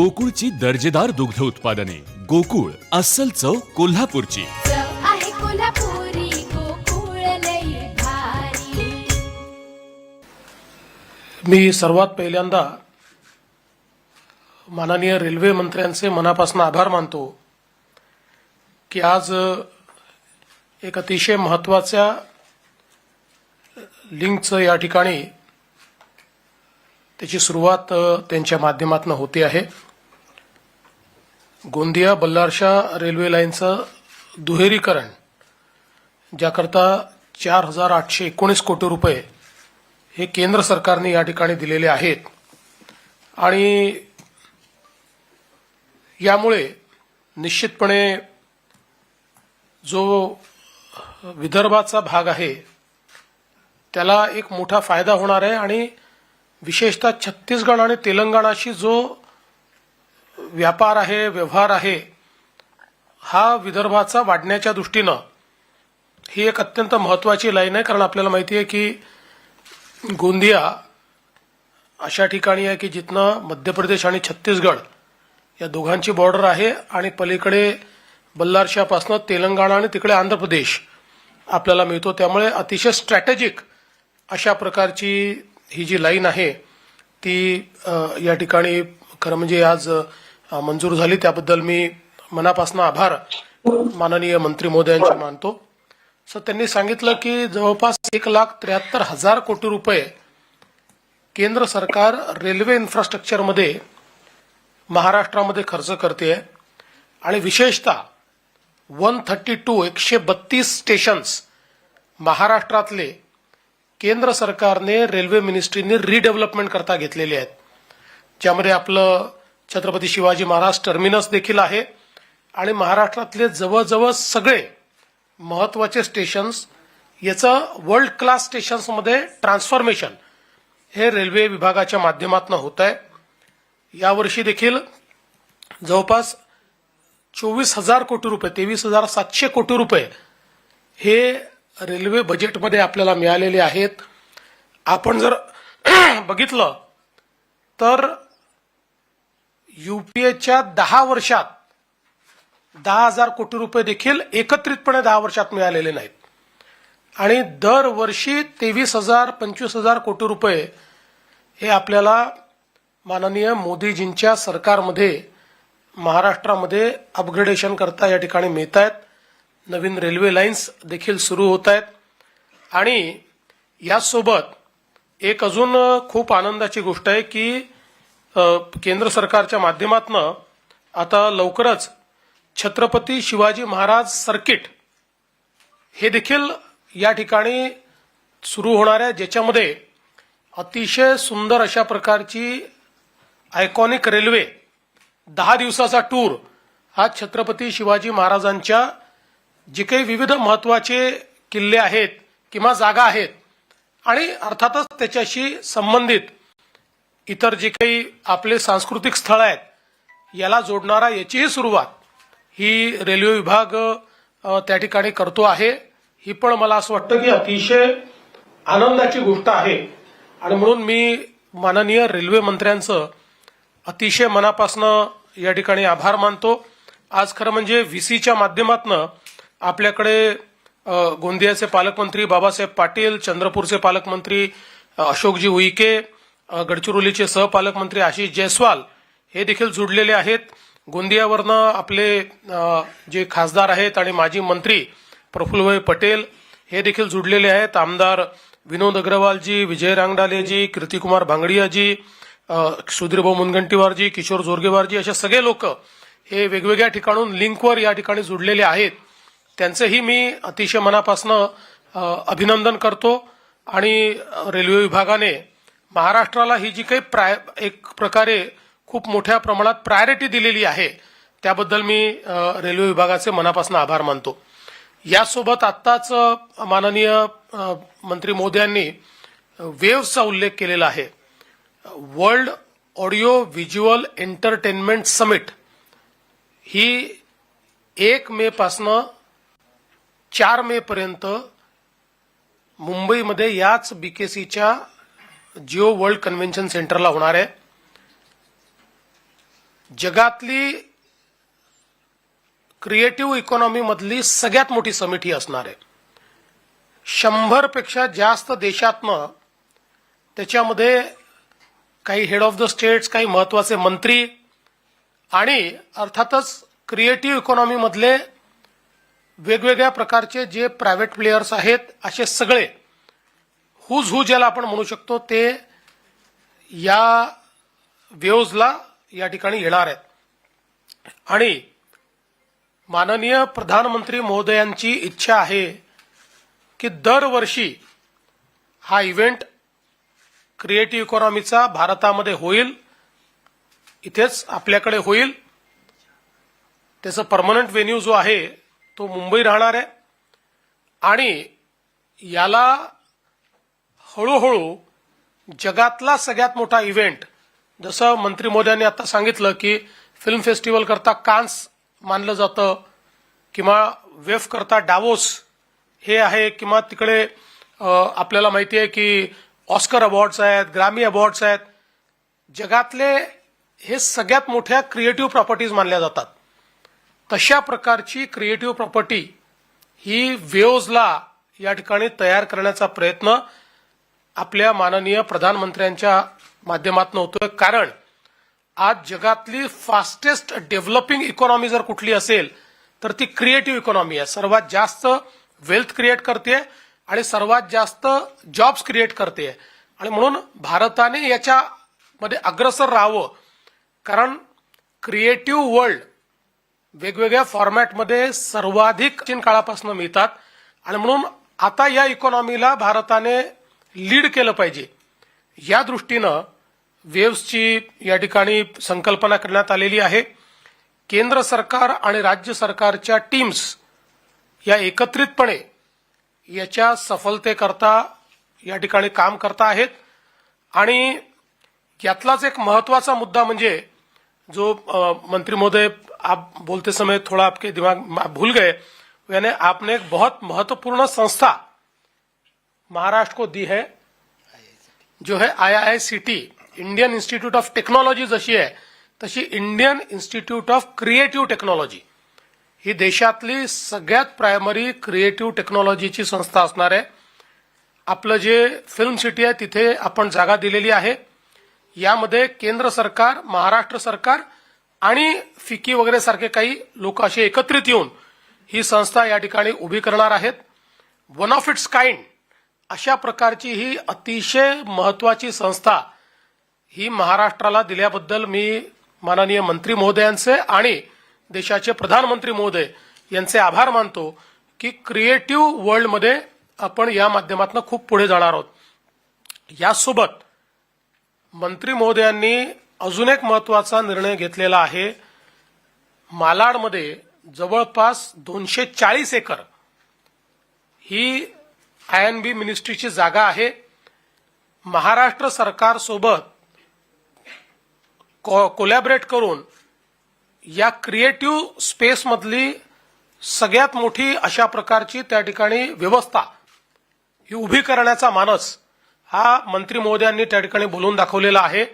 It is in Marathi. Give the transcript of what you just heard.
गोकुळची दर्जेदार दुग्ध उत्पादने. गोकुळ अस्सल चव कोल्हापूरची. चव आहे कोल्हापुरी गोकुळ लई भारी. मी सर्वात पहिल्यांदा माननीय रेल्वे मंत्र्यांचे मनापासून आभार मानतो की आज एक अतिशय महत्त्वाच्या लिंकचं या ठिकाणी त्याची सुरुवात त्यांच्या माध्यमातून होते आहे. गोंदिया बल्लारशा रेल्वे लाईनचं दुहेरीकरण ज्याकरता चार हजार आठशे एकोणीस कोटी रुपये हे केंद्र सरकारने या ठिकाणी दिलेले आहेत. आणि यामुळे निश्चितपणे जो विदर्भाचा भाग आहे त्याला एक मोठा फायदा होणार आहे आणि विशेषतः छत्तीसगड आणि तेलंगणाशी जो व्यापार आहे व्यवहार आहे हा विदर्भाचा वाढण्याच्या दृष्टीनं ही एक अत्यंत महत्वाची लाईन आहे. कारण आपल्याला माहिती आहे की गोंदिया अशा ठिकाणी आहे की जिथनं मध्य प्रदेश आणि छत्तीसगड या दोघांची बॉर्डर आहे आणि पलीकडे बल्लारशापासनं तेलंगणा आणि तिकडे आंध्र प्रदेश आपल्याला मिळतो. त्यामुळे अतिशय स्ट्रॅटेजिक अशा प्रकारची ही जी लाईन आहे ती या ठिकाणी खरं म्हणजे आज मंजूर झाली. त्याबद्दल मी मनापासून आभार माननीय मंत्री महोदयांचे मानतो. सर त्यांनी सांगितलं की जवळपास एक लाख त्र्याहत्तर हजार कोटी रुपये केंद्र सरकार रेल्वे इन्फ्रास्ट्रक्चरमध्ये महाराष्ट्रामध्ये खर्च करते आणि विशेषतः वन थर्टी टू एकशे बत्तीस स्टेशन्स महाराष्ट्रातले केंद्र सरकारने रेल्वे मिनिस्ट्रीने रिडेव्हलपमेंट करता घेतलेले आहेत. ज्यामध्ये आपलं छत्रपती शिवाजी महाराज टर्मिनस देखील आहे. आणि महाराष्ट्रातले जवळजवळ सगळे महत्त्वाचे स्टेशन्स याचं वर्ल्ड क्लास स्टेशन्समध्ये ट्रान्सफॉर्मेशन हे रेल्वे विभागाच्या माध्यमातून होत आहे. यावर्षी देखील जवळपास चोवीस हजार कोटी रुपये तेवीस हजार सातशे कोटी रुपये हे रेल्वे बजेटमध्ये आपल्याला मिळालेले आहेत. आपण जर बघितलं तर युपीएच्या दहा वर्षात दहा हजार कोटी रुपये देखील एकत्रितपणे दहा वर्षात मिळालेले नाहीत. आणि दरवर्षी तेवीस हजार पंचवीस हजार कोटी रुपये हे आपल्याला माननीय मोदीजींच्या सरकारमध्ये महाराष्ट्रामध्ये अपग्रेडेशन करता या ठिकाणी मिळत आहेत नवीन रेल्वे लाईन्स देखील सुरू होत आहेत आणि यासोबत एक अजून खूप आनंदाची गोष्ट आहे की केंद्र सरकारच्या माध्यमातनं आता लवकरच छत्रपती शिवाजी महाराज सर्किट हे देखील या ठिकाणी सुरू होणार आहे ज्याच्यामध्ये अतिशय सुंदर अशा प्रकारची आयकॉनिक रेल्वे दहा दिवसाचा टूर हा छत्रपती शिवाजी महाराजांच्या जे काही विविध महत्त्वाचे किल्ले आहेत किंवा जागा आहेत आणि अर्थातच त्याच्याशी संबंधित इतर जे काही आपले सांस्कृतिक स्थळ आहेत याला जोडणारा याचीही सुरुवात ही रेल्वे विभाग त्या ठिकाणी करतो आहे. ही पण मला असं वाटतं की अतिशय आनंदाची गोष्ट आहे. आणि म्हणून मी माननीय रेल्वे मंत्र्यांचं अतिशय मनापासनं या ठिकाणी आभार मानतो. आज खरं म्हणजे व्हीसीच्या माध्यमातनं आपल्याकडे गोंदियाचे पालकमंत्री बाबासाहेब पाटील चंद्रपूरचे पालकमंत्री अशोकजी उईके गडचिरोलीचे सहपालकमंत्री आशिष जयस्वाल हे देखील जुडलेले आहेत. गोंदियावरनं आपले जे खासदार आहेत आणि माजी मंत्री प्रफुल्लभाई पटेल हे देखील जुडलेले आहेत. आमदार विनोद अग्रवालजी विजय रांगडालेजी कीर्तिकुमार भांगडियाजी सुधीरभाऊ मुनगंटीवारजी किशोर जोरगेवारजी असे सगळे लोक हे वेगवेगळ्या ठिकाणून लिंकवर या ठिकाणी जुडलेले आहेत. त्यांचंही मी अतिशय मनापासनं अभिनंदन करतो आणि रेल्वे विभागाने महाराष्ट्राला ही जी काही प्राय एक प्रकारे खूप मोठ्या प्रमाणात प्रायोरिटी दिलेली आहे त्याबद्दल मी रेल्वे विभागाचे मनापासून आभार मानतो. यासोबत आत्ताच माननीय मंत्री मंत्री मोदयांनी वेव्हचा उल्लेख केलेला आहे. World audio visual entertainment summit ही एक मे पासनं चार मे पर्यंत मुंबईमध्ये याच बीकेसीच्या जिओ वर्ल्ड कन्व्हेन्शन सेंटरला होणार आहे. जगातली क्रिएटिव्ह इकॉनॉमी मधली सगळ्यात मोठी समिट ही असणार आहे. शंभरपेक्षा जास्त देशातनं त्याच्यामध्ये काही हेड ऑफ द स्टेट्स काही महत्त्वाचे मंत्री आणि अर्थातच क्रिएटिव्ह इकॉनॉमी मधले वेगवेगळ्या प्रकारचे जे प्रायव्हेट प्लेयर्स आहेत असे सगळे हुज हु ज्याला आपण म्हणू शकतो ते या वेव्जला या ठिकाणी येणार आहेत. आणि माननीय प्रधानमंत्री महोदयांची इच्छा आहे की दरवर्षी हा इव्हेंट क्रिएटिव्ह इकॉनॉमीचा भारतामध्ये होईल इथेच आपल्याकडे होईल. त्याचं परमनंट व्हेन्यू जो आहे तो मुंबई राहणार आहे. आणि याला हळूहळू जगातला सगळ्यात मोठा इव्हेंट जसं मंत्री मोदयांनी आता सांगितलं की फिल्म फेस्टिवल करता कान्स मानलं जातं किंवा वेफ करता डावोस हे आहे किंवा तिकडे आपल्याला माहिती आहे की ऑस्कर अवॉर्ड्स आहेत ग्रामी अवॉर्ड्स आहेत. जगातले हे सगळ्यात मोठ्या क्रिएटिव्ह प्रॉपर्टीज मानल्या जातात. तशा प्रकारची क्रिएटिव्ह प्रॉपर्टी ही वेव्जला या ठिकाणी तयार करण्याचा प्रयत्न आपल्या माननीय प्रधानमंत्र्यांच्या माध्यमातून होतोय. कारण आज जगातली फास्टेस्ट डेव्हलपिंग इकॉनॉमी जर कुठली असेल तर ती क्रिएटिव्ह इकॉनॉमी आहे. सर्वात जास्त वेल्थ क्रिएट करते आणि सर्वात जास्त जॉब्स क्रिएट करते. आणि म्हणून भारताने याच्यामध्ये अग्रसर राहावं. कारण क्रिएटिव्ह वर्ल्ड वेगवेगळ्या फॉर्मॅटमध्ये सर्वाधिक चीन काळापासून मिळतात. आणि म्हणून आता या इकॉनॉमीला भारताने लीड केलं पाहिजे. या दृष्टीनं वेव्सची या ठिकाणी संकल्पना करण्यात आलेली आहे. केंद्र सरकार आणि राज्य सरकारच्या टीम्स या एकत्रितपणे याच्या सफलतेकरता या ठिकाणी काम करता आहेत. आणि यातलाच एक महत्त्वाचा मुद्दा म्हणजे जो मंत्री महोदय आप बोलते समय थोड़ा आपके दिमाग आप भूल गए यानी आपने एक बहुत महत्त्वपूर्ण संस्था महाराष्ट्र को दी है जो है I I Indian Institute of Technology जशी आहे तशी Indian Institute of Creative Technology ही देशातली सगळ्यात प्रायमरी क्रिएटिव्ह टेक्नॉलॉजीची संस्था असणार आहे. आपलं जे फिल्म सिटी आहे तिथे आपण जागा दिलेली आहे. यामध्ये केंद्र सरकार महाराष्ट्र सरकार आणि फिकी वगैरे सारखे काही लोक असे एकत्रित येऊन ही संस्था या ठिकाणी उभी करणार आहेत. वन ऑफ इट्स काइंड अशा प्रकारची ही अतिशय महत्वाची संस्था ही महाराष्ट्राला दिल्याबद्दल मी माननीय मंत्री महोदयांचे आणि देशाचे प्रधानमंत्री महोदय यांचे आभार मानतो की क्रिएटिव्ह वर्ल्डमध्ये आपण या माध्यमातून खूप पुढे जाणार आहोत. यासोबत मंत्री महोदयांनी अजून एक महत्त्वाचा निर्णय घेतलेला आहे. मालाडमध्ये जवळपास दोनशे चाळीस एकर ही आय एन बी मिनिस्ट्रीची जागा आहे. महाराष्ट्र सरकारसोबत कोलॅबरेट करून या क्रिएटिव्ह स्पेसमधली सगळ्यात मोठी अशा प्रकारची त्या ठिकाणी व्यवस्था ही उभी करण्याचा मानस हा मंत्री महोदयांनी त्या ठिकाणी बोलून दाखवलेला आहे.